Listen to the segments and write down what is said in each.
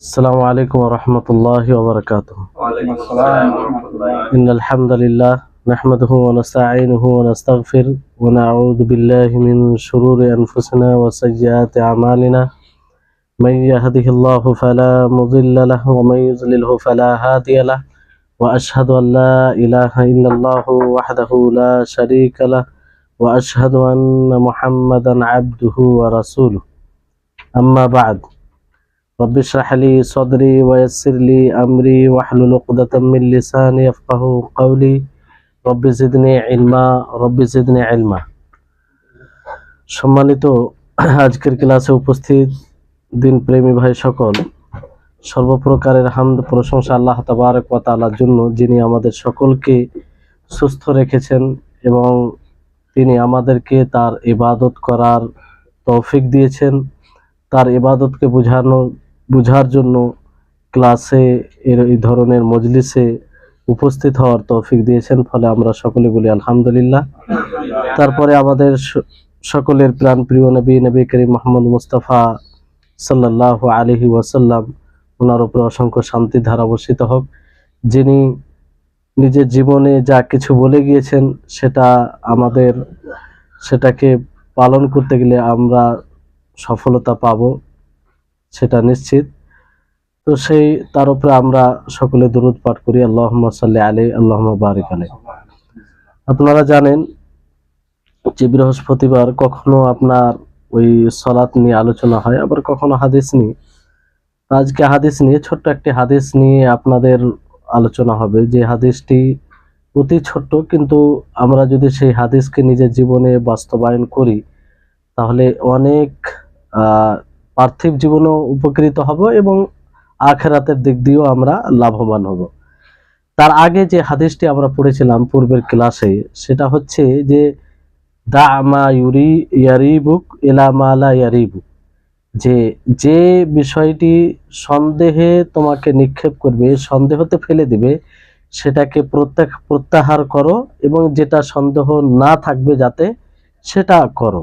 السلام عليكم ورحمة الله وبركاته. وعليكم السلام ورحمة الله إن الحمد لله نحمده ونستعينه ونستغفر ونعوذ بالله من شرور أنفسنا وسيئات أعمالنا. من يهده الله فلا مضل له ومن يضلله فلا هادي له. وأشهد أن لا إله إلا الله وحده لا شريك له. وأشهد أن محمدا عبده ورسوله. أما بعد رب اشرح لي صدري ويسر لي أمري واحلل عقدة من لساني يفقه قولي رب زدني علما رب زدني علما সম্মানিত আজকের ক্লাসে উপস্থিত দিন প্রেমী ভাই সকল সর্বপ্রকারের হামদ প্রশংসা আল্লাহ তাবারক ওয়া তাআলার জন্য যিনি আমাদের সকলকে সুস্থ রেখেছেন এবং তিনি আমাদেরকে তার ইবাদত করার তৌফিক দিয়েছেন তার ইবাদতকে বোঝানো বোঝার জন্য ক্লাসে এর এই ধরনের মজলিসে উপস্থিত হওয়ার তৌফিক দিয়েছেন, ফলে আমরা সকলে বলি আলহামদুলিল্লাহ। তারপরে আমাদের সকলের প্রাণ প্রিয় নবী নবী করিম মোহাম্মদ মুস্তাফা সাল্লাহ আলহি ওয়াসাল্লাম, ওনার উপরে অসংখ্য শান্তি ধারা বর্ষিত হোক। যিনি নিজের জীবনে যা কিছু বলে গিয়েছেন, সেটা আমাদের, সেটাকে পালন করতে গেলে আমরা সফলতা পাব। সেটা নিশ্চিত। তো সেই, তার উপরে আমরা সকলে দরুদ পাঠ করি। আল্লাহ সাল্লি আলী আল্লাহ বারিক আলী আপনারা জানেন যে বৃহস্পতিবার কখনো আপনার ওই সলাৎ নিয়ে আলোচনা হয়, আবার কখনো হাদিস নিয়ে। আজকে হাদিস নিয়ে, ছোট্ট একটি হাদিস নিয়ে আপনাদের আলোচনা হবে। যে হাদিসটি অতি ছোট্ট, কিন্তু আমরা যদি সেই হাদিসকে নিজের জীবনে বাস্তবায়ন করি, তাহলে অনেক পার্থিব জীবনেও উপকৃত হব এবং আখেরাতের দিক দিয়েও আমরা লাভবান হব। তার আগে যে হাদিসটি আমরা পড়েছিলাম পূর্বের ক্লাসে, সেটা হচ্ছে যে দা মা ইউরি, ইয়ারিবুক এলা মালা ইয়ারিবুক। যে যে বিষয়টি সন্দেহে তোমাকে নিক্ষেপ করবে, সন্দেহতে ফেলে দিবে, সেটাকে প্রত্যাহার করো এবং যেটা সন্দেহ না থাকবে যাতে সেটা করো।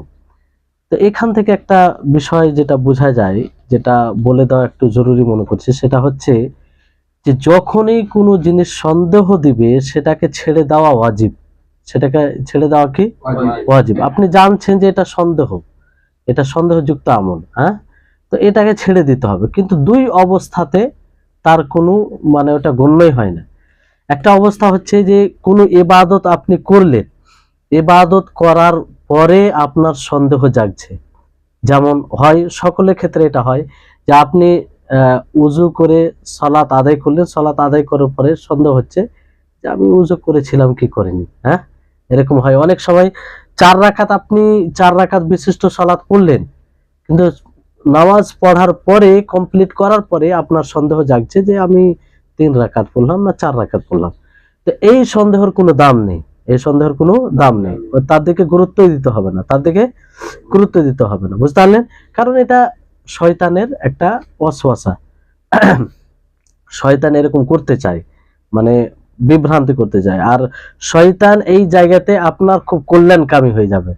তো এখান থেকে একটা বিষয় যেটা বোঝা যায় যেটা বলে দেওয়া একটু জরুরি মনে করছি সেটা হচ্ছে যে যখনই কোনো জিনিস সন্দেহ দিবে সেটাকে ছেড়ে দেওয়া ওয়াজিব। সেটাকে ছেড়ে দেওয়া কি? ওয়াজিব। আপনি জানছেন যে এটা সন্দেহ এটা সন্দেহযুক্ত আমল হ্যাঁ? তো এটাকে ছেড়ে দিতে হবে। কিন্তু দুই অবস্থাতে তার কোনো মানে ওটা গণ্যই হয় না। একটা অবস্থা হচ্ছে যে কোনো এবাদত আপনি করলেন এবাদত করার পরে আপনার সন্দেহ জাগছে। যেমন হয় সকলের ক্ষেত্রে এটা হয় যে আপনি উজু করে সলাত আদায় করলেন, সলাত আদায় করার পরে সন্দেহ হচ্ছে যে আমি উজু করেছিলাম, কি করিনি হ্যাঁ? এরকম হয়। অনেক সময় চার রাকাত আপনি চার রাকাত বিশিষ্ট সলাৎ পড়লেন, কিন্তু নামাজ পড়ার পরে কমপ্লিট করার পরে আপনার সন্দেহ জাগছে যে আমি তিন রাকাত পড়লাম না চার রাকাত পড়লাম। তো এই সন্দেহের কোনো দাম নেই। এই সন্দেহের কোনো দাম নেই। তার দিকে গুরুত্বই দিতে হবে না। তার দিকে গুরুত্ব দিতে হবে না। বুঝতে পারলেন? কারণ এটা শয়তানের একটা অশ্বাসা। শয়তান এরকম করতে চায়। মানে বিভ্রান্তি করতে চায়। আর শয়তান এই জায়গাতে আপনার খুব কল্যাণকামী হয়ে যাবে।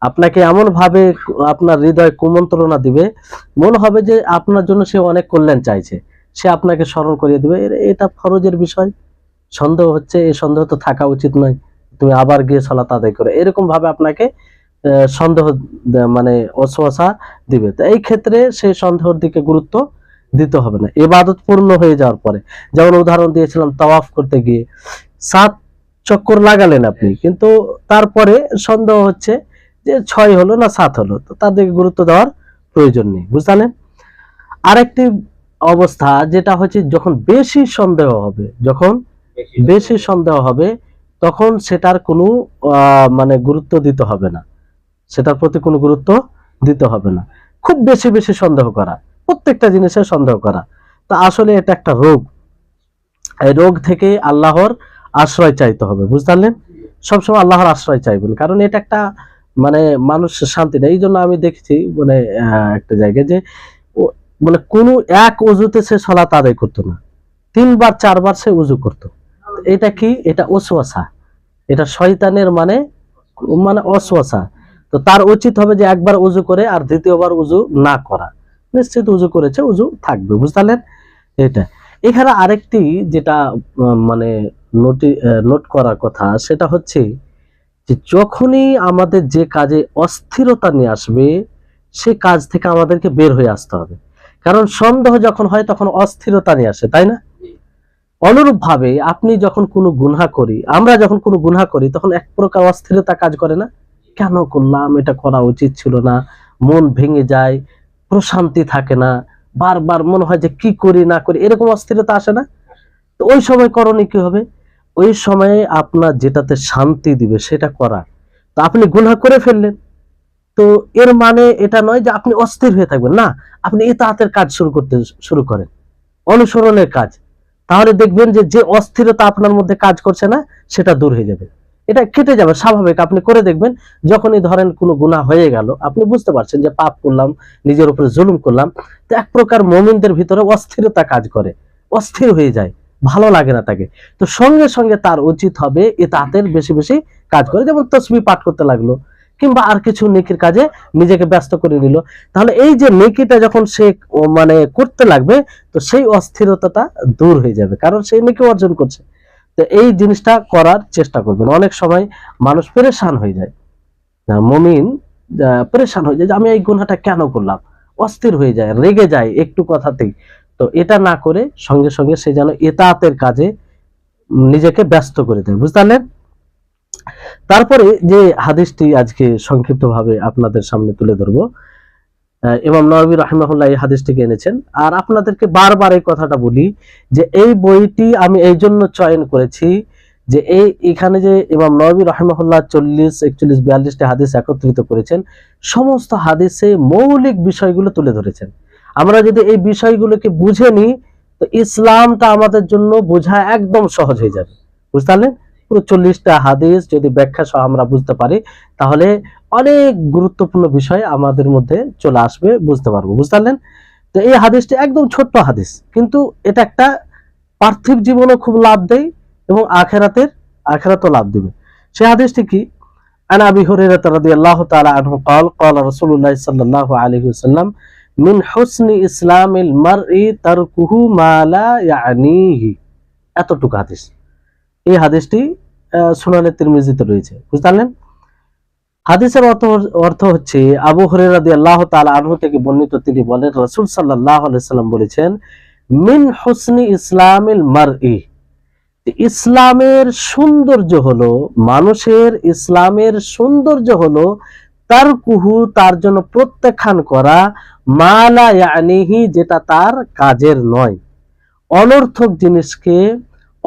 আপনাকে এমন ভাবে আপনার হৃদয় কুমন্ত্রণা দিবে। মনে হবে যে আপনার জন্য সে অনেক কল্যাণ চাইছে। সে আপনাকে স্মরণ করিয়ে দিবে। এটা ফরজের বিষয়। সন্দেহ হচ্ছে এই সন্দেহ তো থাকা উচিত নয়। তুমি আবার গিয়ে সলাত আদায় করে। এরকম ভাবে আপনাকে সন্দেহ মানে অশ্বাসা দিবে। তো এই ক্ষেত্রে সেই সন্দেহের দিকে গুরুত্ব দিতে হবে না। এবাদত পূর্ণ হয়ে যাওয়ার পরে যেমন উদাহরণ দিয়েছিলাম তাওয়াফ করতে গিয়ে সাত চক্কর লাগালেন আপনি কিন্তু তারপরে সন্দেহ হচ্ছে যে ছয় হলো না সাত হলো। তো তার দিকে গুরুত্ব দেওয়ার প্রয়োজন নেই বুঝলেন আরেকটি অবস্থা যেটা হচ্ছে যখন বেশি সন্দেহ হবে যখন বেশি সন্দেহ হবে তখন সেটার কোনো মানে গুরুত্ব দিতে হবে না। সেটার প্রতি কোনো গুরুত্ব দিতে হবে না। খুব বেশি বেশি সন্দেহ করা, প্রত্যেকটা জিনিসে সন্দেহ করা। তা আসলে এটা একটা রোগ। এই রোগ থেকে আল্লাহর আশ্রয় চাইতে হবে, বুঝতে পারলেন? সবসময় আল্লাহর আশ্রয় চাইবেন, কারণ এটা একটা মানে মানুষের শান্তি নেই। এই জন্য আমি দেখেছি মানে একটা জায়গায় যে মানে কোনো এক অজুতে সে সলাত আদায় করতো না। তিনবার, চারবার সে উজু করতো। এটা কি? এটা ওসওয়াসা। এটা শয়তানের মানে মানে অসওয়াসা তো তার উচিত হবে যে একবার উজু করে আর দ্বিতীয়বার উজু না করা। নিশ্চিত উজু করেছে, উজু থাকবে, বুঝতে পারলেন? এটা। এখানে আরেকটি যেটা মানে নোটি নোট করার কথা, সেটা হচ্ছে যে যখনই আমাদের যে কাজে অস্থিরতা নিয়ে আসবে, সে কাজ থেকে আমাদেরকে বের হয়ে আসতে হবে। কারণ সন্দেহ যখন হয়, তখন অস্থিরতা নিয়ে আসে, তাই না? অনুরূপ ভাবে আপনি যখন কোনো গুনহা করি, আমরা যখন কোনো গুনহা করি, তখন এক প্রকার অস্থিরতা কাজ করে না? কেন করলাম? এটা করা উচিত ছিল না। মন ভেঙে যায়, প্রশান্তি থাকে না। বারবার মনে হয় যে কি করি, না করি, এরকম অস্থিরতা আসে না? তো ওই সময় করণীয় কি হবে? ওই সময়ে আপনার যেটাতে শান্তি দিবে, সেটা করা। তো আপনি গুনাহ করে ফেললেন। তো এর মানে এটা নয় যে আপনি অস্থির হয়ে থাকবেন। না, আপনি এতাহাতের কাজ শুরু করতে শুরু করেন। অনুসরণের কাজ। তাহলে দেখবেন যে যে অস্থিরতা আপনার মধ্যে কাজ করছে না, সেটা দূর হয়ে যাবে। এটা কেটে যাবে, স্বাভাবিক। আপনি করে দেখবেন, যখনই ধরেন কোনো গুনাহ হয়ে গেল, আপনি বুঝতে পারছেন যে পাপ করলাম, নিজের উপরে জুলুম করলাম, তো এক প্রকার মমিনদের ভিতরে অস্থিরতা কাজ করে, অস্থির হয়ে যায়, ভালো লাগে না তাকে। তো সঙ্গে সঙ্গে তার উচিত হবে এ তাদের বেশি বেশি কাজ করে, যেমন তসবি পাঠ করতে লাগল কিংবা আর কিছু নেকির কাজে নিজেকে ব্যস্ত করে নিল। তাহলে এই যে নেকিটা যখন সে মানে করতে লাগবে, তো সেই অস্থিরতাটা দূর হয়ে যাবে, কারণ সেই নেকি অর্জন করছে। তো এই জিনিসটা করার চেষ্টা করবেন। অনেক সময় মানুষ পরেশান হয়ে যায়। মমিন পেরেশান হয়ে যায় যে, আমি এই গুনাহটা কেন করলাম? অস্থির হয়ে যায়, রেগে যায় একটু কথাতেই। তো এটা না করে সঙ্গে সঙ্গে সে যেন এতাতের কাজে নিজেকে ব্যস্ত করে দেয়। বুঝতে পারলেন? তারপরে যে হাদিসটি আজকে সংক্ষিপ্তভাবে আপনাদের সামনে তুলে ধরবো ইমাম নবী রাহিমাহুল্লাহ এই হাদিসটিকে এনেছেন। আর আপনাদেরকে বারবার এই কথাটা বলি যে এই বইটি আমি এই জন্য চয়ন করেছি যে এই এখানে যে ইমাম নবী রাহিমাহুল্লাহ চল্লিশ, একচল্লিশ, বিয়াল্লিশটি হাদিস একত্রিত করেছেন, সমস্ত হাদিসে মৌলিক বিষয়গুলো তুলে ধরেছেন। আমরা যদি এই বিষয়গুলোকে বুঝে নিই, তো ইসলামটা আমাদের জন্য বোঝা একদম সহজ হয়ে যাবে। বুঝতে পারলেন? পুরো চল্লিশটা হাদিস যদি ব্যাখ্যা সহ আমরা বুঝতে পারি তাহলে অনেক গুরুত্বপূর্ণ বিষয় আমাদের মধ্যে চলে আসবে বুঝতে পারবো বুঝতে পারলেন তো এই হাদিসটি একদম ছোট্ট হাদিস কিন্তু এটা একটা পার্থিব জীবনও খুব লাভ দেয় এবং আখেরাতের আখেরাতও লাভ দিবে সেই হাদিসটি কি عن ابي هريره رضي الله تعالى عنه قال قال رسول الله صلى الله عليه وسلم من حسن اسلام المرء تركه ما لا يعنيه এতটুকু হাদিস এই হাদিসটি আহ, সুনানে তিরমিজিতে রয়েছে। বুঝতে পারলেন? হাদিসের অর্থ অর্থ হচ্ছে আবু হুরায়রা রাদিয়াল্লাহু তাআলা আনহু থেকে বর্ণিত তিনি বলেন রাসূল সাল্লাল্লাহু আলাইহি সাল্লাম বলেছেন মিন হুসনি ইসলামিল মারই ইসলামের সৌন্দর্য হলো মানুষের ইসলামের সৌন্দর্য হলো তার কুহু তার জন্য প্রত্যাখ্যান করা মালা যেটা তার কাজের নয়। অনর্থক জিনিসকে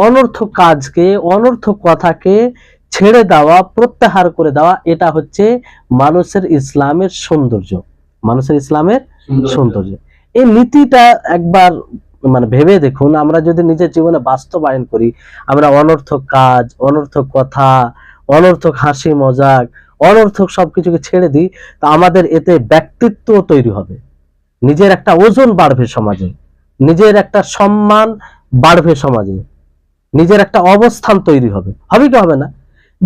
অনর্থক কাজকে অনর্থক কথাকে ছেড়ে দেওয়া প্রত্যাহার করে দেওয়া এটা হচ্ছে মানুষের ইসলামের সৌন্দর্য। মানুষের ইসলামের সৌন্দর্য। এই নীতিটা একবার মানে ভেবে দেখুন আমরা যদি নিজের জীবনে বাস্তবায়ন করি আমরা অনর্থক কাজ অনর্থক কথা অনর্থক হাসি মজাক অনর্থক সবকিছুকে ছেড়ে দিই তা আমাদের এতে ব্যক্তিত্ব তৈরি হবে। নিজের একটা ওজন বাড়বে সমাজে। নিজের একটা সম্মান বাড়বে সমাজে। নিজের একটা অবস্থান তৈরি হবে। হবে কি হবে না?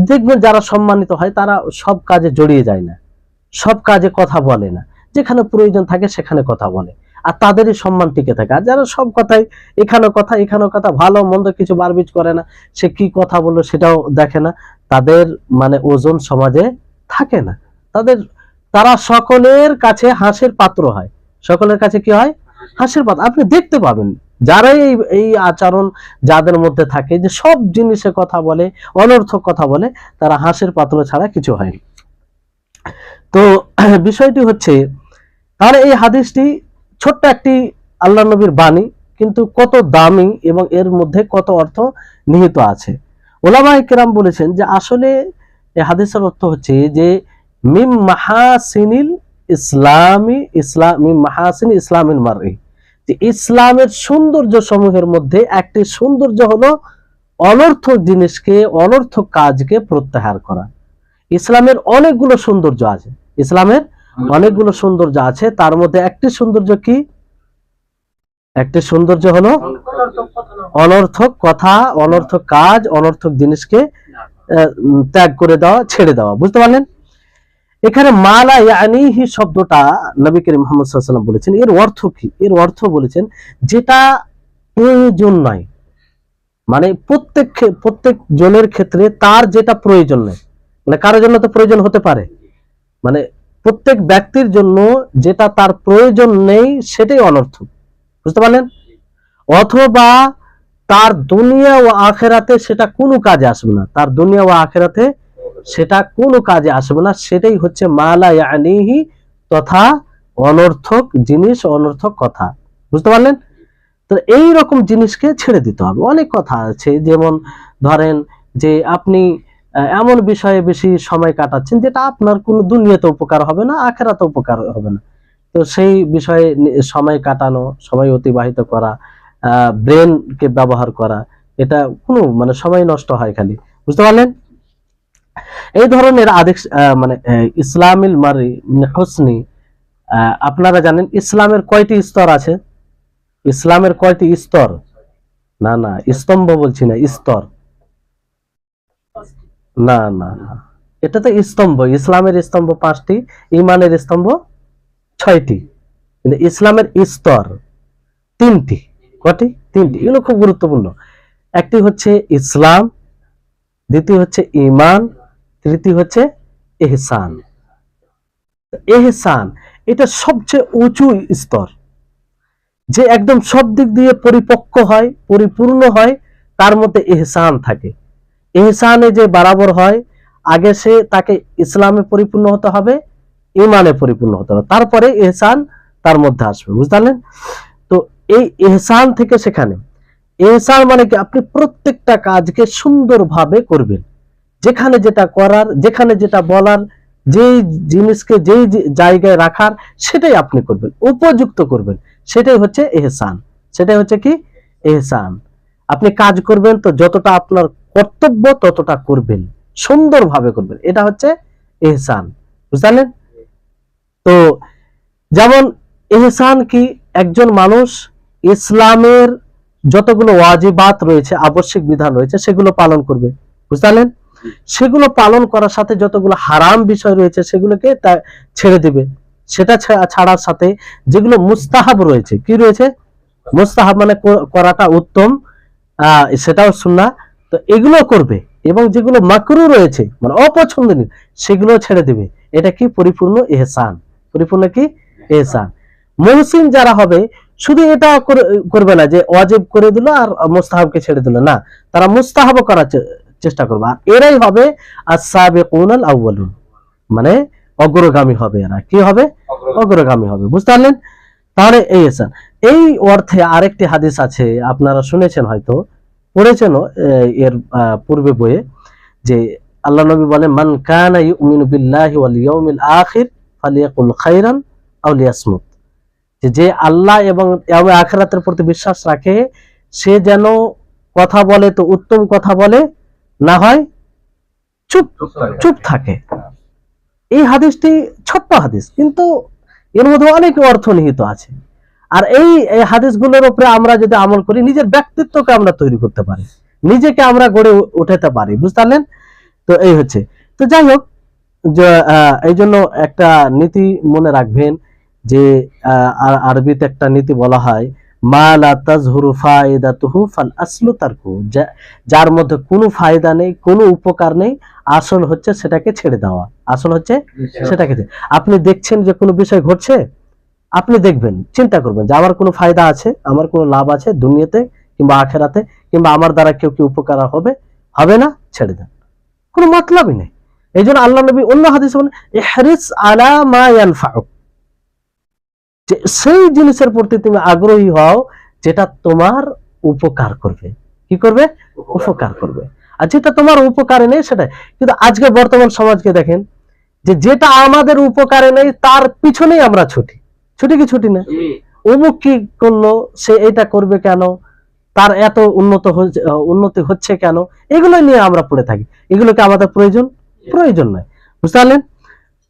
দেখবেন যারা সম্মানিত হয়, তারা সব কাজে জড়িয়ে যায় না। সব কাজে কথা বলে না। যেখানে প্রয়োজন থাকে, সেখানে কথা বলে। আর তাদেরই সম্মান টিকে থাকে। আর যারা সব কথাই এখানে কথা এখানে কথা, ভালো মন্দ কিছু বারবিজ করে না, সে কি কথা বলল সেটাও দেখে না। তাদের মানে ওজন সমাজে থাকে না। তাদের, তারা সকলের কাছে হাসির পাত্র হয়। সকলের কাছে কি হয়? হাসির পাত্র। আপনি দেখতে পাবেন। যারাই এই আচরণ যাদের মধ্যে থাকে, যে সব জিনিসে কথা বলে, অনর্থক কথা বলে, তারা হাসির পাত্র ছাড়া কিছু হয়নি তো বিষয়টি হচ্ছে, তাহলে এই হাদিসটি ছোট্ট একটি আল্লাহ নবীর বাণী, কিন্তু কত দামি এবং এর মধ্যে কত অর্থ নিহিত আছে। ওলামা কেরাম বলেছেন যে আসলে এই হাদিসের অর্থ হচ্ছে যে, মিম মাহাসিনিল ইসলামী ইসলাম মিম মাহাসিন ইসলামিন মারি যে ইসলামের সৌন্দর্য সমূহের মধ্যে একটি সৌন্দর্য হলো অনর্থক জিনিসকে অনর্থক কাজকে প্রত্যাহার করা। ইসলামের অনেকগুলো সৌন্দর্য আছে। ইসলামের অনেকগুলো সৌন্দর্য আছে। তার মধ্যে একটি সৌন্দর্য কি? একটি সৌন্দর্য হলো অনর্থক কথা অনর্থক কাজ অনর্থক জিনিসকে ত্যাগ করে দেওয়া, ছেড়ে দেওয়া। বুঝতে পারলেন? এখানে মালা ইয়ানিহি শব্দটা নবী করিম মোহাম্মদ ওয়াসাল্লাম বলেছেন। এর অর্থ কি? এর অর্থ বলেছেন যেটা প্রয়োজন নাই। মানে প্রত্যেক প্রত্যেক জনের ক্ষেত্রে তার যেটা প্রয়োজন নেই। মানে কারোর জন্য তো প্রয়োজন হতে পারে। মানে প্রত্যেক ব্যক্তির জন্য যেটা তার প্রয়োজন নেই, সেটাই অনর্থক। বুঝতে পারলেন? অথবা তার দুনিয়া ও আখেরাতে সেটা কোনো কাজে আসবে না। তার দুনিয়া ও আখেরাতে সেটা কোনো কাজে আসবে না, সেটাই হচ্ছে মালা ইয়ানিহি তথা অনর্থক জিনিস, অনর্থক কথা। বুঝতে পারলেন? তো এই রকম জিনিসকে ছেড়ে দিতে হবে। অনেক কথা আছে, যেমন ধরেন যে আপনি এমন বিষয়ে বেশি সময় কাটাচ্ছেন যেটা আপনার কোনো দুনিয়াতে উপকার হবে না আখেরাতে উপকার হবে না। তো সেই বিষয়ে সময় কাটানো, সময় অতিবাহিত করা ব্রেনকে ব্যবহার করা, এটা কোনো মানে সময় নষ্ট হয় খালি। বুঝতে পারলেন? এই ধরনের আদেশ মানে ইসলামিল মারি হোসনি আপনারা জানেন ইসলামের কয়টি স্তর আছে? ইসলামের কয়টি স্তর? না না, স্তম্ভ বলছি না, স্তর। না না। এটা তো স্তম্ভ, ইসলামের স্তম্ভ পাঁচটি, ইমানের স্তম্ভ ছয়টি। কিন্তু ইসলামের স্তর তিনটি, কটি? তিনটি। এগুলো খুব গুরুত্বপূর্ণ। একটি হচ্ছে ইসলাম, দ্বিতীয় হচ্ছে ইমান তৃতীয় হচ্ছে এহসান। এহসান, এটা সবচেয়ে উঁচু স্তর। যে একদম সব দিক দিয়ে পরিপক্ক হয়, পরিপূর্ণ হয়, তার মধ্যে এহসান থাকে। এহসানে যে বরাবর হয়, আগে সে তাকে ইসলামে পরিপূর্ণ হতে হবে ইমানে পরিপূর্ণ হতে হবে। তারপরে এহসান তার মধ্যে আসবে, বুঝতে পারলেন? তো এই এহসান থেকে সেখানে। এহসান মানে কি? আপনি প্রত্যেকটা কাজকে সুন্দরভাবে করবেন। যেখানে যেটা করার, যেখানে যেটা বলার, যেই জিনিসকে যেই জায়গায় রাখার, সেটাই আপনি করবেন, উপযুক্ত করবেন। সেটাই হচ্ছে এহসান। সেটাই হচ্ছে কি? এহসান। আপনি কাজ করবেন তো যতটা আপনার কর্তব্য ততটা করবেন, সুন্দরভাবে করবেন। এটা হচ্ছে এহসান। বুঝলেন তো যেমন এহসান কি? একজন মানুষ ইসলামের যতগুলো ওয়াজিবাত রয়েছে, আবশ্যিক বিধান রয়েছে, সেগুলো পালন করবে। বুঝলেন সেগুলো পালন করার সাথে যতগুলো হারাম বিষয় রয়েছে সেগুলোকে তা ছেড়ে দিবে। সেটা ছাড়ার সাথে যেগুলো মুস্তাহাব রয়েছে, কি রয়েছে? মুস্তাহাব মানে করাটা উত্তম সেটাও শুননা তো এগুলো করবে এবং যেগুলো মাকরু রয়েছে মানে অপছন্দনীয়, সেগুলো ছেড়ে দিবে। এটা কি? পরিপূর্ণ এহসান। পরিপূর্ণ কি? এহসান। মহসিন যারা হবে, শুধু এটা করে- করবে না যে ওয়াজিব করে দিল আর মুস্তাহাবকে ছেড়ে দিল। না, তারা মুস্তাহাবও করার চেষ্টা করবে। আর এরাই হবে আউয়ালুন। মানে অগ্রগামী হবে এরা। কি হবে? অগ্রগামী। হবে। বুঝতে পারলেন? তাহলে এই এহসান এই অর্থে আরেকটি হাদিস আছে আপনারা শুনেছেন হয়তো পড়েছেনও এর পূর্বে বইয়ে যে আল্লাহ নবী বলেন মান কানা ইউমিনু বিল্লাহি ওয়াল ইয়াউমিল আখির ফালিয়াকুল খাইরান আও লিয়াসমুত। যে আল্লাহ এবং আখিরাতের প্রতি বিশ্বাস রাখে সে যেন কথা বলে তো উত্তম কথা বলে না হয় চুপ চুপ থাকে। এই হাদিসটি ছোট্ট হাদিস কিন্তু এর মধ্যে অনেক অর্থ নিহিত আছে। আর এই হাদিসগুলোর উপরে আমরা যদি আমল করি নিজের ব্যক্তিত্বকে আমরা তৈরি করতে পারি নিজেকে আমরা গড়ে উঠাতে পারি বুঝতে পারলেন তো এই হচ্ছে। তো যাই হোক এই জন্য একটা নীতি মনে রাখবেন যে আহ, আরবিতে একটা নীতি বলা হয় ফাল আসলু যার মধ্যে কোনো ফায়দা নেই, কোনো উপকার নেই, আসল হচ্ছে সেটাকে ছেড়ে দেওয়া। আসল হচ্ছে সেটাকে আপনি দেখছেন যে কোনো বিষয় ঘটছে, আপনি দেখবেন, চিন্তা করবেন যে আমার কোনো ফায়দা আছে, আমার কোনো লাভ আছে দুনিয়াতে কিংবা আখেরাতে, কিংবা আমার দ্বারা কেউ কি উপকার হবে? হবে না, ছেড়ে দেন। কোনো মতলবই নেই। এই জন্য আল্লাহ নবী অন্য হাদিসে বলেন আলা মা ইয়ানফাউক। যে সেই জিনিসের প্রতি তুমি আগ্রহী হও যেটা তোমার উপকার করবে। কি করবে? উপকার করবে। আর যেটা তোমার উপকারে নেই সেটা কিন্তু আজকে বর্তমান সমাজকে দেখেন যে যেটা আমাদের উপকারে নেই তার পিছনেই আমরা ছুটি। ছুটি কি ছুটি না? অমুক কি করল সে এটা করবে কেন? তার এত উন্নত উন্নতি হচ্ছে কেন? এগুলো নিয়ে আমরা পড়ে থাকি। এগুলোকে আমাদের প্রয়োজন? প্রয়োজন নয়। বুঝতে পারলেন?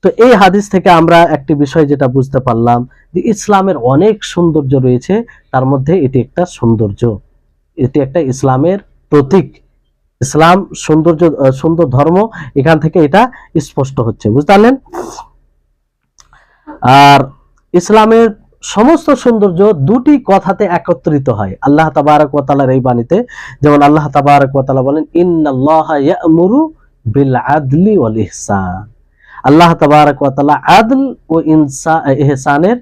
তো এই হাদিস থেকে আমরা একটি বিষয় যেটা বুঝতে পারলাম যে ইসলামের অনেক সৌন্দর্য রয়েছে, তার মধ্যে এটি একটা সৌন্দর্য। এটি একটা ইসলামের প্রতীক। ইসলাম সৌন্দর্য সুন্দর ধর্ম, এখান থেকে এটা স্পষ্ট হচ্ছে। বুঝতে পারলেন? আর ইসলামের সমস্ত সৌন্দর্য দুটি কথাতে একত্রিত হয়। আল্লাহ তাবারক ওয়া এই বাণীতে যেমন আল্লাহ তাবারক ওয়া বলেন, ইন্নাল্লাহা বিল আদলি ইহসান। আল্লাহ তাবারক ওয়া আদল ও ইনসা ইহসানের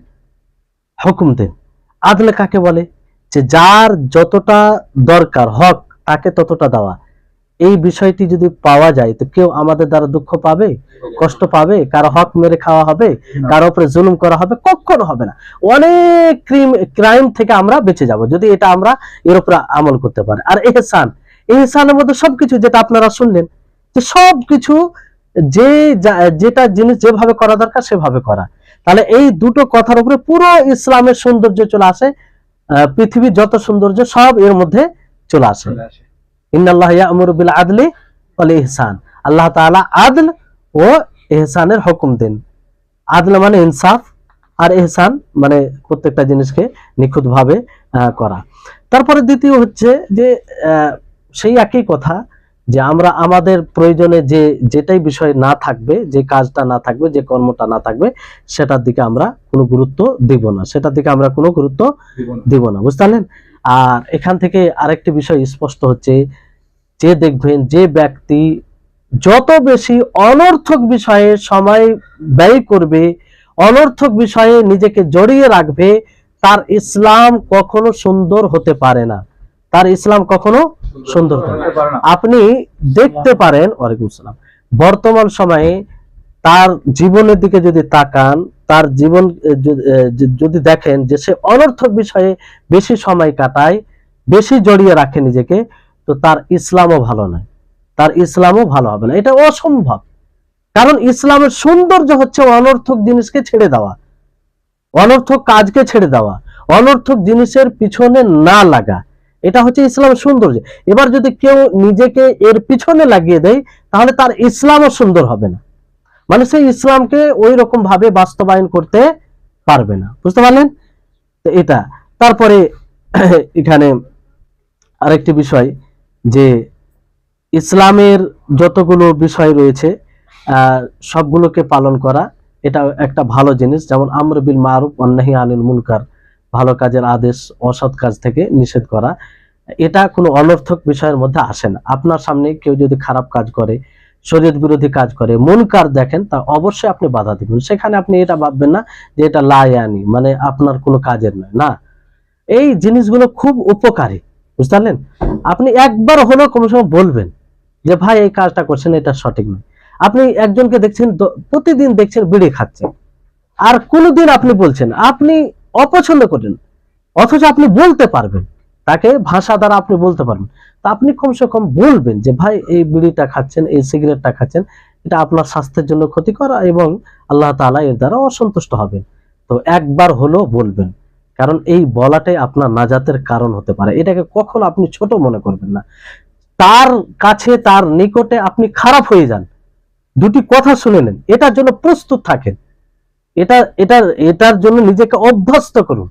হুকুম দেন। আদল কাকে বলে? যে যার যতটা দরকার হক, তাকে ততটা দেওয়া। এই বিষয়টি যদি পাওয়া যায়, তো কেউ আমাদের দ্বারা দুঃখ পাবে, কষ্ট পাবে, কারও হক মেরে খাওয়া হবে, কারও উপরে জুলুম করা হবে, কখনো হবে না। অনেক ক্রাইম থেকে আমরা বেঁচে যাব, যদি এটা আমরা এর উপরে আমল করতে পারি। আর এহসান, এহসানের মধ্যে সবকিছু যেটা আপনারা শুনলেন, যে সবকিছু যে যেটা জিনিস যেভাবে করা দরকার সেভাবে করা। তাহলে এই দুটো কথার উপরে পুরো ইসলামের সৌন্দর্য চলে আসে পৃথিবীর যত সৌন্দর্য সব এর মধ্যে চলে আসে। চলে আসে। ইন্নাল্লাহ ইয়ামুরু বিল আদলি ওয়াল ইহসান। আল্লাহ তাআলা আদল ও ইহসানের হুকুম দেন। আদল মানে ইনসাফ আর ইহসান মানে প্রত্যেকটা জিনিসকে নিখুঁতভাবে আহ, করা। তারপরে দ্বিতীয় হচ্ছে যে আহ, সেই একই কথা যে আমরা আমাদের প্রয়োজনে যে যেটাই বিষয় না থাকবে যে কাজটা না থাকবে যে কর্মটা না থাকবে সেটার দিকে আমরা কোনো গুরুত্ব দিব না। সেটার দিকে আমরা কোনো গুরুত্ব দিব না। বুঝতে পারলেন? আর এখান থেকে আরেকটি বিষয় স্পষ্ট হচ্ছে যে দেখবেন যে ব্যক্তি যত বেশি অনর্থক বিষয়ে সময় ব্যয় করবে অনর্থক বিষয়ে নিজেকে জড়িয়ে রাখবে তার ইসলাম কখনো সুন্দর হতে পারে না। তার ইসলাম কখনো সুন্দর। আপনি দেখতে পারেন, ওয়ালাইকুম আসসালাম, বর্তমান সময়ে তার জীবনের দিকে যদি তাকান, তার জীবন যদি দেখেন যে সে অনর্থক বিষয়ে বেশি সময় কাটায়, বেশি জড়িয়ে রাখে নিজেকে, তো তার ইসলামও ভালো নয়। তার ইসলামও ভালো হবে না। এটা অসম্ভব। কারণ ইসলামের সৌন্দর্য হচ্ছে অনর্থক জিনিসকে ছেড়ে দেওয়া, অনর্থক কাজকে ছেড়ে দেওয়া, অনর্থক জিনিসের পিছনে না লাগা। এটা হচ্ছে ইসলামের সৌন্দর্য। এবার যদি কেউ নিজেকে এর পিছনে লাগিয়ে দেয়, তাহলে তার ইসলামও সুন্দর হবে না। মানে সেই ইসলামকে ওই রকম ভাবে বাস্তবায়ন করতে পারবে না। বুঝতে পারলেন? এটা। তারপরে এখানে আরেকটি বিষয় যে ইসলামের যতগুলো বিষয় রয়েছে সবগুলোকে পালন করা এটা একটা ভালো জিনিস। যেমন আমর বিল মারুফ, অন্যাহি আনিল মুনকার। ভালো কাজের আদেশ, অসৎ কাজ থেকে নিষেধ করা, এটা কোনো অনর্থক বিষয়ের মধ্যে আসে না। আপনার সামনে কেউ যদি খারাপ কাজ করে শরীর বিরোধী কাজ করে মুনকার দেখেন, তা অবশ্যই আপনি বাধা দিবেন। সেখানে আপনি এটা ভাববেন না যে এটা লায়ানি মানে আপনার কোনো কাজের নয়। না, এই জিনিসগুলো খুব উপকারী, বুঝতে আপনি একবার হলেও কোনো সময় বলবেন যে, ভাই, এই কাজটা করছেন, এটা সঠিক নয়। আপনি একজনকে দেখছেন প্রতিদিন দেখছেন, বিড়ি খাচ্ছেন। আর কোনোদিন আপনি বলছেন, আপনি অপছন্দ করেন। অথচ আপনি বলতে পারবেন। তাকে ভাষা দ্বারা আপনি বলতে পারবেন। তা আপনি কমসে কম বলবেন যে, ভাই, এই বিড়িটা খাচ্ছেন, এই সিগারেটটা খাচ্ছেন, এটা আপনার স্বাস্থ্যের জন্য ক্ষতিকর এবং আল্লাহ তাআলা এর দ্বারা অসন্তুষ্ট হবেন। তো একবার হলেও বলবেন। কারণ এই বলাটাই আপনার নাজাতের কারণ হতে পারে। এটাকে কখনো আপনি ছোট মনে করবেন না। তার কাছে, তার নিকটে আপনি খারাপ হয়ে যান। দুটি কথা শুনে নেন। এটার জন্য প্রস্তুত থাকেন। এটা এটার এটার জন্য নিজেকে অভ্যস্ত করুন।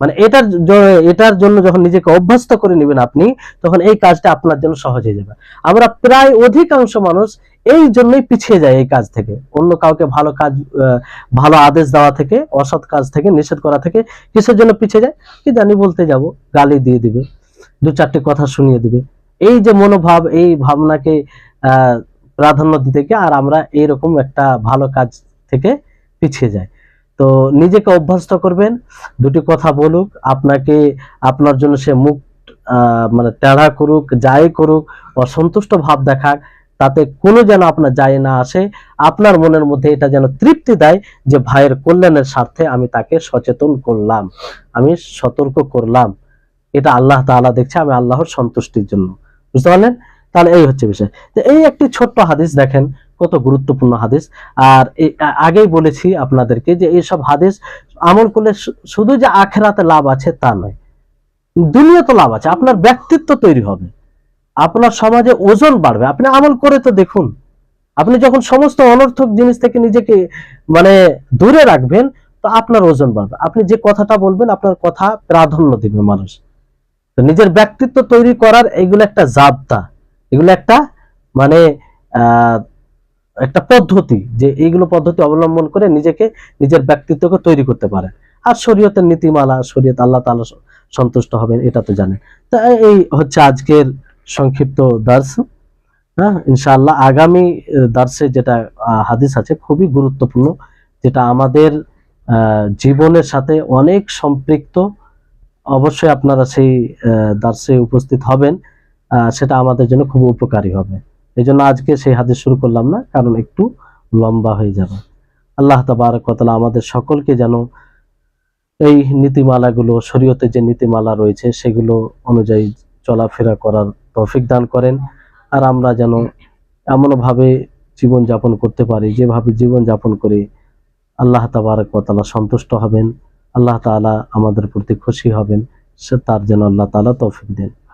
মানে এটার এটার জন্য যখন নিজেকে অভ্যস্ত করে নেবেন আপনি, তখন এই কাজটা আপনার জন্য সহজ হয়ে যাবে। আমরা প্রায় অধিকাংশ মানুষ এই জন্যই পিছিয়ে যায় এই কাজ থেকে। অন্য কাউকে ভালো কাজ ভালো আদেশ দেওয়া থেকে, অসৎ কাজ থেকে, নিষেধ করা থেকে কিসের জন্য পিছিয়ে যায়? কি জানি বলতে যাব, গালি দিয়ে দিবে, দু চারটি কথা শুনিয়ে দিবে। এই যে মনোভাব, এই ভাবনাকে প্রাধান্য দিতে গিয়ে আর আমরা এইরকম একটা ভালো কাজ থেকে পিছিয়ে যায়। তো নিজেকে অভ্যস্ত করবেন, দুটি কথা বলুক, আপনাকে, আপনার জন্য সে মুখ মানে টেढ़া করুক, যাই করুক, অসন্তুষ্ট ভাব দেখাক, তাতে কোনো যেন আপনার যায় না আসে, আপনার মনের মধ্যে এটা যেন তৃপ্তি দেয় যে ভাইয়ের কল্যাণের স্বার্থে আমি তাকে সচেতন করলাম, আমি সতর্ক করলাম। এটা আল্লাহ তাআলা দেখছে, আমি আল্লাহর সন্তুষ্টির জন্য। বুঝতে পারলেন? তাহলে এই হচ্ছে বিষয়। তো এই একটি ছোট্ট হাদিস দেখেন, কত গুরুত্বপূর্ণ হাদিস। আর আগেই বলেছি আপনাদেরকে যে এইসব হাদিস আমল করলে শুধু যে আখেরাতে লাভ আছে তা নয় দুনিয়া তো লাভ আছে, আপনার ব্যক্তিত্ব তৈরি হবে। আপনার সমাজে ওজন বাড়বে। আপনি আমল করে তো দেখুন, আপনি যখন সমস্ত অনর্থক জিনিস থেকে নিজেকে মানে দূরে রাখবেন, তো আপনার ওজন বাড়বে। আপনি যে কথাটা বলবেন, আপনার কথা প্রাধান্য দিবে মানুষ। তো নিজের ব্যক্তিত্ব তৈরি করার এগুলো একটা জাবতা। এগুলো একটা মানে একটা পদ্ধতি যে এইগুলো পদ্ধতি অবলম্বন করে নিজেকে, নিজের ব্যক্তিত্বকে তৈরি করতে পারে। আর শরীয়তের নীতিমালা, শরীয়ত আল্লাহ তাআলা স- সন্তুষ্ট হবেন, এটা তো জানেন। তা এই হচ্ছে আজকের সংক্ষিপ্ত দার্স হ্যাঁ ইনশাআল্লাহ আগামী দার্সে যেটা হাদিস আছে, খুবই গুরুত্বপূর্ণ, যেটা আমাদের জীবনের সাথে অনেক সম্পৃক্ত। অবশ্যই আপনারা সেই দার্সে উপস্থিত হবেন। সেটা আমাদের জন্য খুব উপকারী হবে। এই জন্য আজকে সেই হাদিস শুরু করলাম না, কারণ একটু লম্বা হয়ে যাবে। আল্লাহ তাবারক ওয়া আমাদের সকলকে যেন এই নীতিমালাগুলো, শরীয়তে যে নীতিমালা রয়েছে, সেগুলো অনুযায়ী চলাফেরা করার তৌফিক দান করেন। আর আমরা যেন এমনভাবে জীবন যাপন করতে পারি, যেভাবে জীবন যাপন করে আল্লাহ তাবারক ওয়া সন্তুষ্ট হবেন, আল্লাহ তাআলা আমাদের প্রতি খুশি হবেন, সে তার যেন আল্লাহ তাআলা তৌফিক দেন।